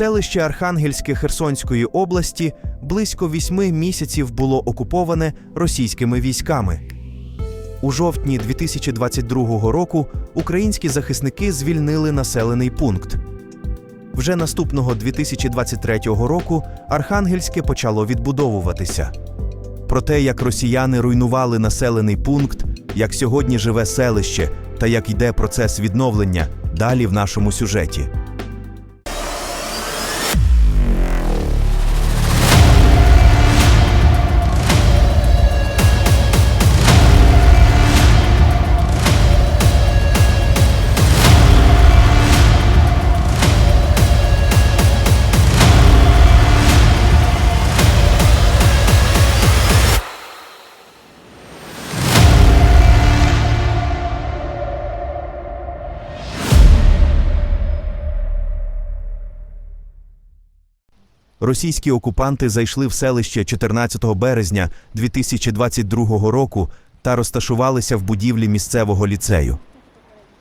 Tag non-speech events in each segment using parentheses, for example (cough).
Селище Архангельське Херсонської області близько вісьми місяців було окуповане російськими військами. У жовтні 2022 року українські захисники звільнили населений пункт. Вже наступного 2023 року Архангельське почало відбудовуватися. Про те, як росіяни руйнували населений пункт, як сьогодні живе селище та як йде процес відновлення, далі в нашому сюжеті. Російські окупанти зайшли в селище 14 березня 2022 року та розташувалися в будівлі місцевого ліцею.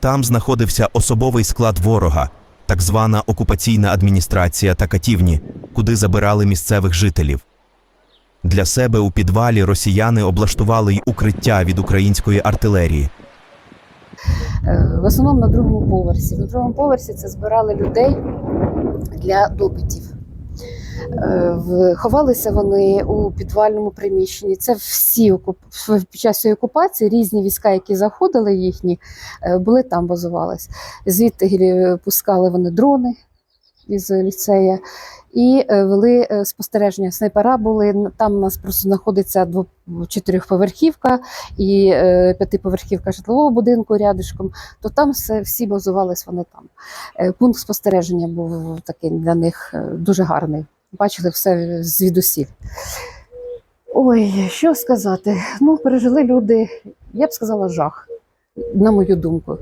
Там знаходився особовий склад ворога, так звана окупаційна адміністрація та катівні, куди забирали місцевих жителів. Для себе у підвалі росіяни облаштували й укриття від української артилерії. Е, В основному на другому поверсі. На другому поверсі це збирали людей для допитів. Е, Ховалися вони у підвальному приміщенні. Це всі під час окупації різні війська, які заходили їхні, е, були там базувались. Звідти пускали вони дрони із ліцея і е, вели е, спостереження. Снайпера були там. У нас просто знаходиться чотирьохповерхівка і е, п'ятиповерхівка житлового будинку рядишком. То там все всі базувались вони там. Е, Пункт спостереження був такий для них е, дуже гарний. Бачили все звідусіль. Ой, що сказати? Ну, пережили люди, я б сказала, жах, на мою думку.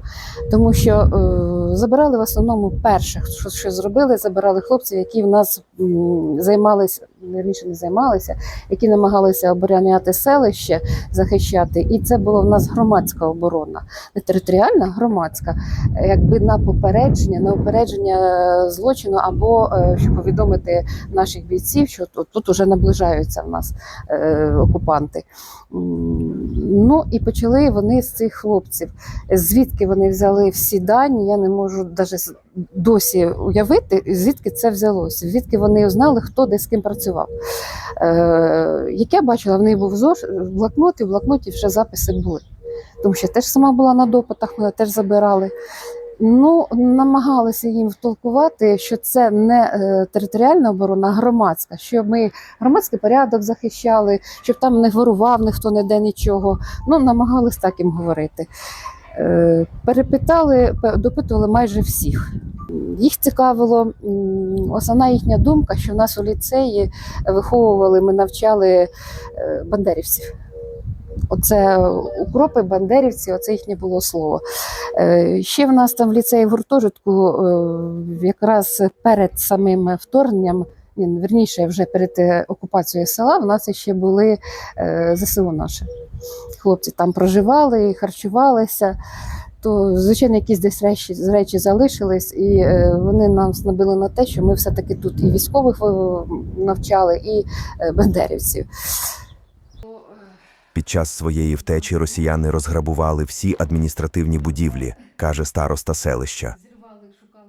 Тому що е, забирали в основному перших, що, що зробили, забирали хлопців, які в нас м, займалися, раніше не займалися, які намагалися обороняти селище, захищати. І це була в нас громадська оборона, не територіальна, громадська, якби на попередження, на упередження е, злочину, або е, щоб повідомити наших бійців, що тут, тут уже наближаються в нас е, окупанти. Ну і почали вони з цих хлопців. Звідки вони взяли всі дані, я не можу навіть досі уявити, звідки це взялося, звідки вони знали, хто де з ким працював. Е, як я бачила, в неї був зош, блокнот, і в блокноті вже записи були. Тому що я теж сама була на допитах, мене теж забирали. Ну, намагалися їм втолкувати, що це не е, територіальна оборона, а громадська, що ми громадський порядок захищали, щоб там не ворував ніхто ніде нічого. Ну, намагались так їм говорити. Е, перепитали, пе- допитували майже всіх. Їх цікавило основна їхня думка, що в нас у ліцеї виховували, ми навчали е, бандерівців. Оце укропи, бандерівці, оце їхнє було слово. Е, Ще в нас там в ліцеї в гуртожитку, е, якраз перед самим вторгненням, верніше, вже перед е, окупацією села, в нас ще були ЗСУ наші. Хлопці там проживали, харчувалися. То, звичайно, якісь десь речі, речі залишились, і вони нам набили на те, що ми все-таки тут і військових навчали, і бандерівців. Під час своєї втечі росіяни розграбували всі адміністративні будівлі, каже староста селища.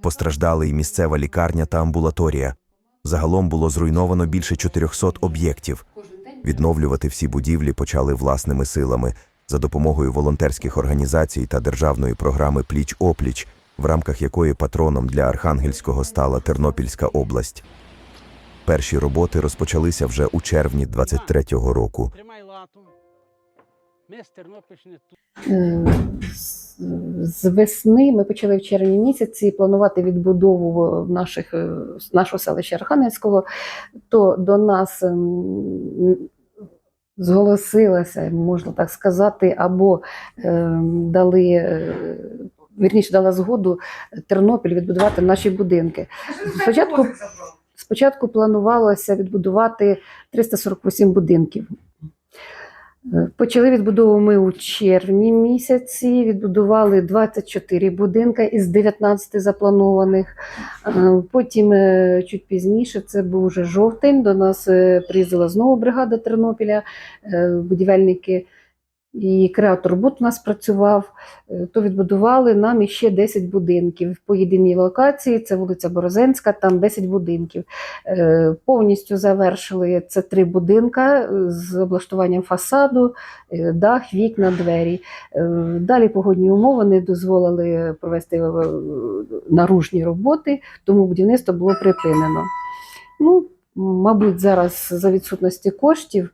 Постраждали й місцева лікарня та амбулаторія. Загалом було зруйновано більше 400 об'єктів. Відновлювати всі будівлі почали власними силами за допомогою волонтерських організацій та державної програми Пліч-опліч, в рамках якої патроном для Архангельського стала Тернопільська область. Перші роботи розпочалися вже у червні 23-го року. Ми з Тернопільщини тут. Е, з- З весни ми почали в червні місяці планувати відбудову наших, е, нашого селища Архангельського, то до нас ем, зголосилася, можна так сказати, або ем, дали. е, Вірніше дала згоду Тернопіль відбудувати наші будинки. Спочатку, спочатку планувалося відбудувати 348 будинків. Почали відбудову ми у червні місяці. Відбудували 24 будинки із 19 запланованих. Е, Потім е, чуть пізніше, це був вже жовтень. До нас е, приїздила знову бригада Тернопіля, будівельники. І креатор робот у нас працював, Е, то відбудували нам іще 10 будинків по єдиній локації. Це вулиця Борозенська, там 10 будинків. Е, Повністю завершили це три будинка е, з облаштуванням фасаду, дах, вікна, двері. Далі погодні умови не дозволили провести наружні роботи, тому будівництво було припинено. Ну, мабуть, зараз за відсутності коштів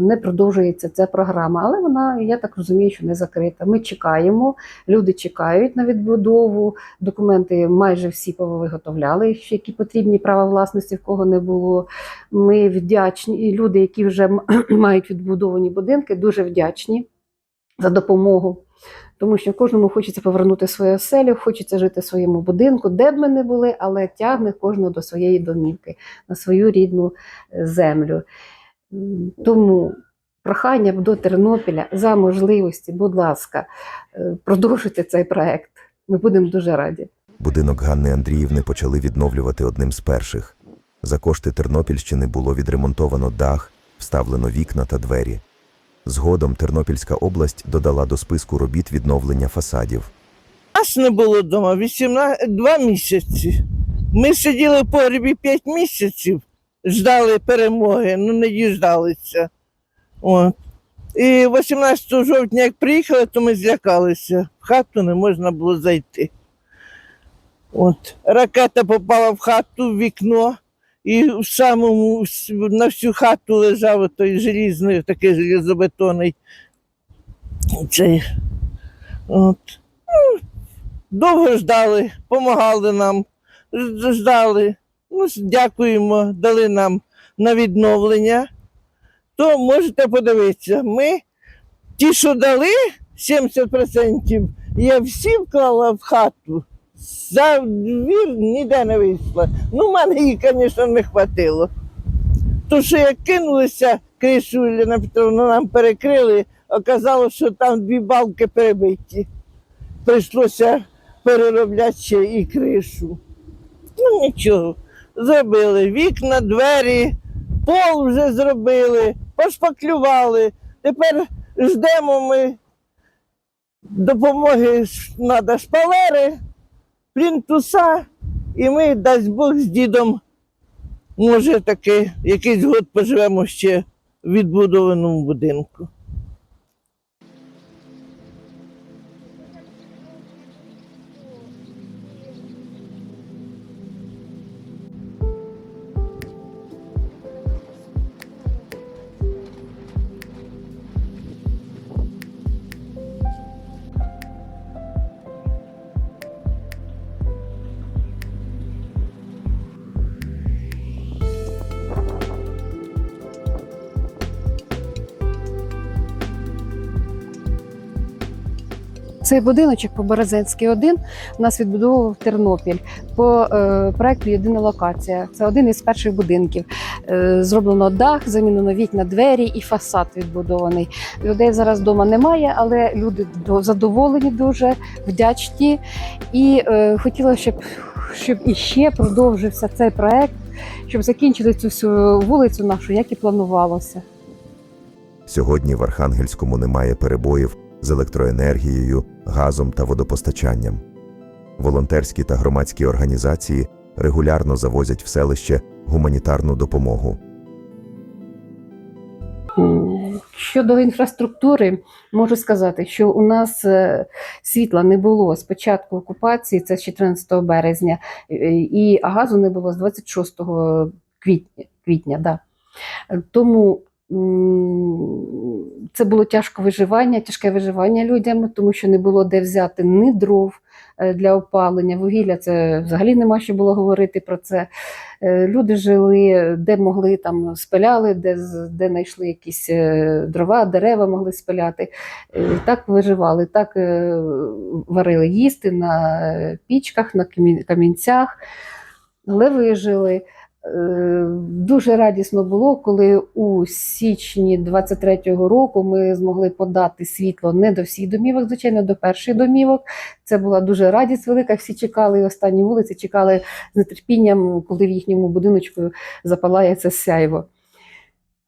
не продовжується ця програма, але вона, я так розумію, що не закрита. Ми чекаємо, люди чекають на відбудову, документи майже всі повиготовляли, які потрібні права власності, в кого не було. Ми вдячні, і люди, які вже (clears throat) мають відбудовані будинки, дуже вдячні за допомогу. Тому що кожному хочеться повернути свою оселю, хочеться жити в своєму будинку, де б ми не були, але тягне кожного до своєї домівки, на свою рідну е, землю. Тому прохання до Тернопіля за можливості, будь ласка, е, продовжуйте цей проект. Ми будемо дуже раді. Будинок Ганни Андріївни почали відновлювати одним з перших. За кошти Тернопільщини було відремонтовано дах, вставлено вікна та двері. Згодом Тернопільська область додала до списку робіт відновлення фасадів. Нас не було вдома 18, два місяці. Ми сиділи в погрібі 5 місяців, ждали перемоги, ну не діждалися. От. І 18 жовтня, як приїхали, то ми злякалися. В хату не можна було зайти. От. Ракета попала в хату, в вікно, і в самому на всю хату лежав той желізний, такий железобетонний. Цей. От. Довго ждали, допомагали нам, ждали. Ну, с- дякуємо, дали нам на відновлення. То можете подивитися, ми ті, що дали 70%, я всі вклала в хату. За двір ніде не вийшла. Ну, мене її, звісно, не хватило. То, що як кинулися, кришу Ілліна Петровна нам перекрили, оказалось, що там дві балки перебиті прийшлося переробляти ще і кришу. Ну нічого, зробили вікна, двері, пол вже зробили, пошпаклювали. Тепер ждемо ми допомоги, треба шпалери, плінтуса, і ми, дасть Бог, з дідом, може таки, якийсь год поживемо ще в відбудованому будинку. Цей будиночок по Березенській 1 у нас відбудовував Тернопіль по е, проекту Єдина локація. Це один із перших будинків. Е, зроблено дах, замінено вікна, двері і фасад відбудований. Людей зараз вдома немає, але люди задоволені дуже, вдячні. І е, хотіла, щоб, щоб іще продовжився цей проект, щоб закінчили цю всю вулицю нашу, як і планувалося. Сьогодні в Архангельському немає перебоїв з електроенергією, газом та водопостачанням. Волонтерські та громадські організації регулярно завозять в селище гуманітарну допомогу. Щодо інфраструктури, можу сказати, що у нас е, світла не було з початку окупації, це з 14 березня, е, і газу не було з 26 квітня. квітня да. Тому це було тяжко виживання, тяжке виживання людям, тому що не було де взяти ні дров е, для опалення, вугілля це взагалі нема що було говорити про це. Е, Люди жили, де могли там спиляли, де, де знайшли якісь е, дрова, дерева могли спиляти. Так виживали, так варили їсти на пічках, на камінцях, але вижили. Дуже радісно було, коли у січні 23-го року ми змогли подати світло не до всіх домівок, звичайно, до перших домівок. Це була дуже радість велика. Всі чекали останні вулиці, чекали з нетерпінням, коли в їхньому будиночку запалає це сяйво.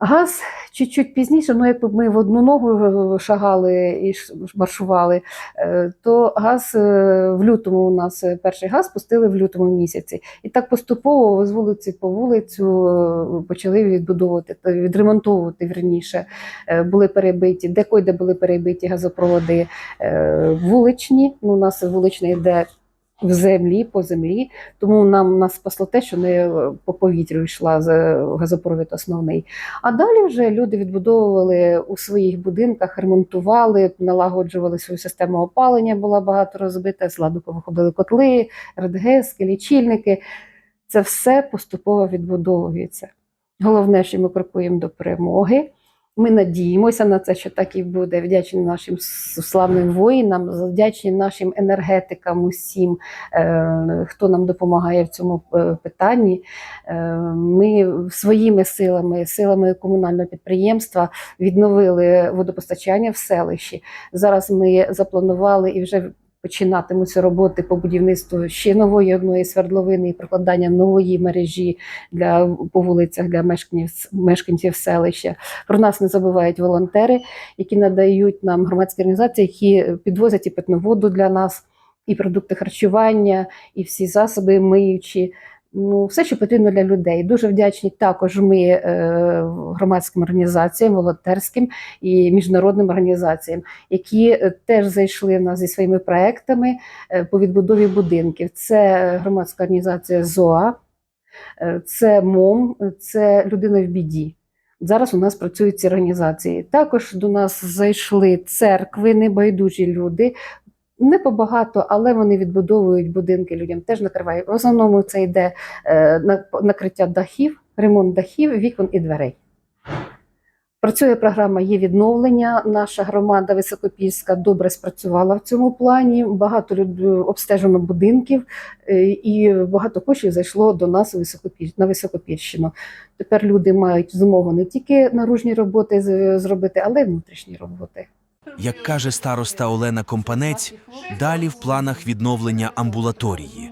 Газ чуть-чуть пізніше, ну якби ми в одну ногу шагали і маршували, е, то газ е, в лютому у нас е, перший газ пустили в лютому місяці. І так поступово з вулиці по вулицю е, почали відбудовувати, відремонтовувати вірніше. Е, Були перебиті, де були перебиті газопроводи е, вуличні. Ну, у нас вуличний йде в землі, по землі. Тому нам нас спасло те, що не по повітрю йшла газопровід основний. А далі вже люди відбудовували у своїх будинках, ремонтували, налагоджували свою систему опалення, була багато розбита, з ладу повиходили котли, РДГСки, лічильники. Це все поступово відбудовується. Головне, що ми крокуємо до перемоги. Ми надіємося на це, що так і буде. Вдячні нашим славним воїнам, вдячні нашим енергетикам, усім, е, хто нам допомагає в цьому е, питанні. Е, Ми своїми силами, силами комунального підприємства відновили водопостачання в селищі. Зараз ми запланували і вже починатимуться роботи по будівництву ще нової одної свердловини і прокладання нової мережі для по вулицях для мешканців, мешканців селища. Про нас не забувають волонтери, які надають нам громадські організації, які підвозять і питну воду для нас, і продукти харчування, і всі засоби миючі. Ну, все, що потрібно для людей. Дуже вдячні також ми е, громадським організаціям, волонтерським і міжнародним організаціям, які е, теж зайшли в нас зі своїми проектами е, по відбудові будинків. Це громадська організація ЗОА, е, це МОМ, це людина в біді. Зараз у нас працюють ці організації. Також до нас зайшли церкви, небайдужі люди. Не побагато, але вони відбудовують будинки людям, теж накривають. В основному це йде е, накриття дахів, ремонт дахів, вікон і дверей. Працює програма є відновлення. Наша громада Високопільська добре спрацювала в цьому плані. Багато люд... обстежено будинків, е, і багато коштів зайшло до нас на Високопільщину. Тепер люди мають змогу не тільки наружні роботи зробити, але й внутрішні роботи. Як каже староста Олена Компанець, далі в планах відновлення амбулаторії.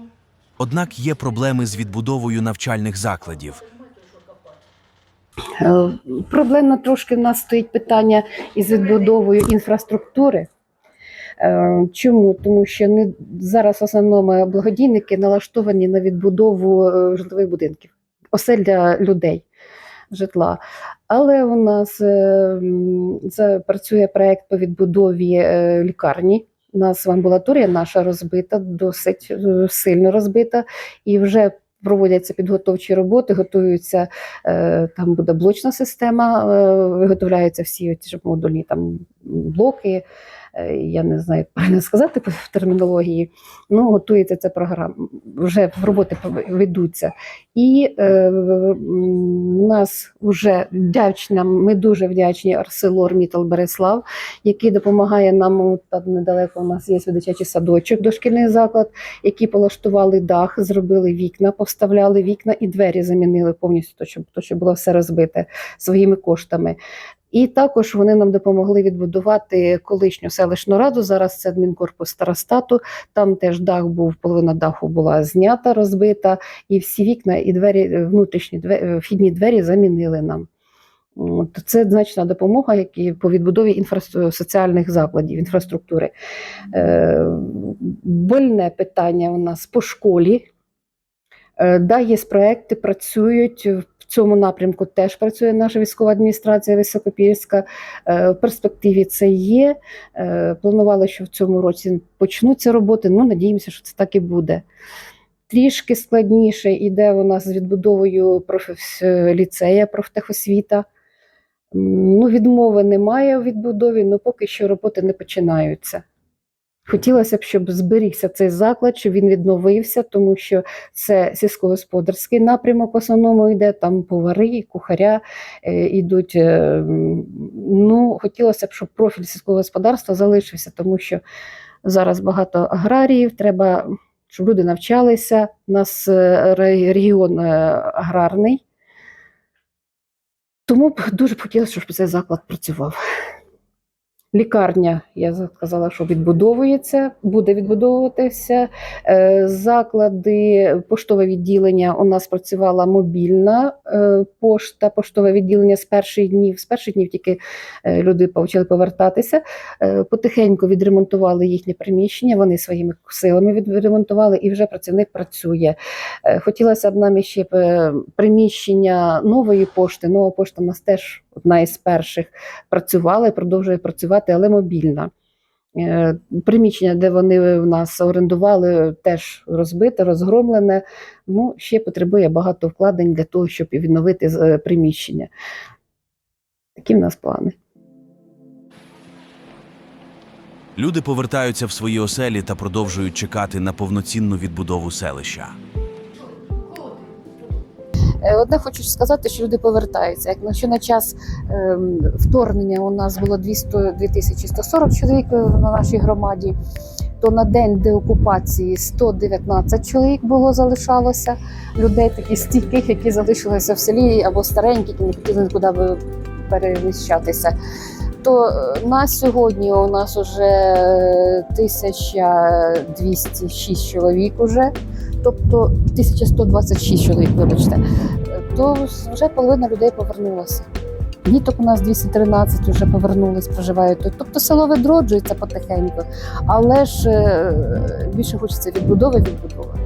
Однак є проблеми з відбудовою навчальних закладів. Е, Проблемно трошки в нас стоїть питання із відбудовою інфраструктури. Е, Чому? Тому що не зараз в основному благодійники налаштовані на відбудову е, житлових будинків, осель для людей, житла. Але у нас це працює проект по відбудові е, лікарні. У нас амбулаторія наша розбита, досить е, сильно розбита, і вже проводяться підготовчі роботи, готуються е, там буде блочна система, виготовляються всі ці модульні там блоки. Е, Я не знаю, як правильно сказати по термінології. Ну, готується ця програма. Вже роботи ведуться. І е, у нас вже вдячна, ми дуже вдячні Арселор Мітал Береслав, який допомагає нам. Там недалеко у нас є дитячий садочок, дошкільний заклад, які полаштували дах, зробили вікна, повставляли вікна і двері замінили повністю, то що, то, що було все розбите своїми коштами. І також вони нам допомогли відбудувати колишню селищну раду. Зараз це адмінкорпус старостату. Там теж дах був, половина даху була знята, розбита, і всі вікна і двері, е, внутрішні двері, вхідні двері замінили нам. Це значна допомога які по відбудові інфра... соціальних закладів, інфраструктури. Е, больне питання у нас по школі. Е, Да, є проекти, працюють цьому напрямку. Теж працює наша військова адміністрація Високопільська. Е, В перспективі це є. Е, Планували, що в цьому році почнуться роботи. Ну, надіємося, що це так і буде. Трішки складніше йде у нас з відбудовою ліцея профтехосвіта. Ну, відмови немає у відбудові, але поки що роботи не починаються. Хотілося б, щоб зберігся цей заклад, щоб він відновився, тому що це сільськогосподарський напрямок в основному йде, там повари, кухаря е, йдуть. е, Ну, хотілося б, щоб профіль сільського господарства залишився, тому що зараз багато аграріїв, треба щоб люди навчалися. У нас е, регіон е, аграрний. Тому б дуже б хотілося, щоб цей заклад працював. Лікарня, я сказала, що відбудовується, буде відбудовуватися. Е, Заклади, поштове відділення у нас працювала мобільна е, пошта, поштове відділення з перших днів. З перших днів тільки е, люди почали повертатися. Потихеньку відремонтували їхнє приміщення. Вони своїми силами відремонтували, і вже працівник працює. Хотілося б нам ще е, приміщення нової пошти. Нова пошта у нас теж одна із перших працювала і продовжує працювати, але мобільна. Е, Приміщення, де вони в нас орендували, теж розбите, розгромлене. Ну, ще потребує багато вкладень для того, щоб відновити е, приміщення. Такі в нас плани. Люди повертаються в свої оселі та продовжують чекати на повноцінну відбудову селища. Е, Одне хочу сказати, що люди повертаються. Якщо на час ем, вторгнення у нас було 200, 2140 чоловік е, на нашій громаді, то на день деокупації 119 чоловік було залишалося людей, таких стійких, які залишилися в селі або старенькі, які не хотіли нікуди ви- переміщатися. То е, на сьогодні у нас вже 1206 чоловік уже, тобто 1126 чоловік, вибачте то вже половина людей повернулася. Діток у нас 213 вже повернулись, проживають тут. Тобто село відроджується потихеньку, але ж е, більше хочеться відбудови, відбудови.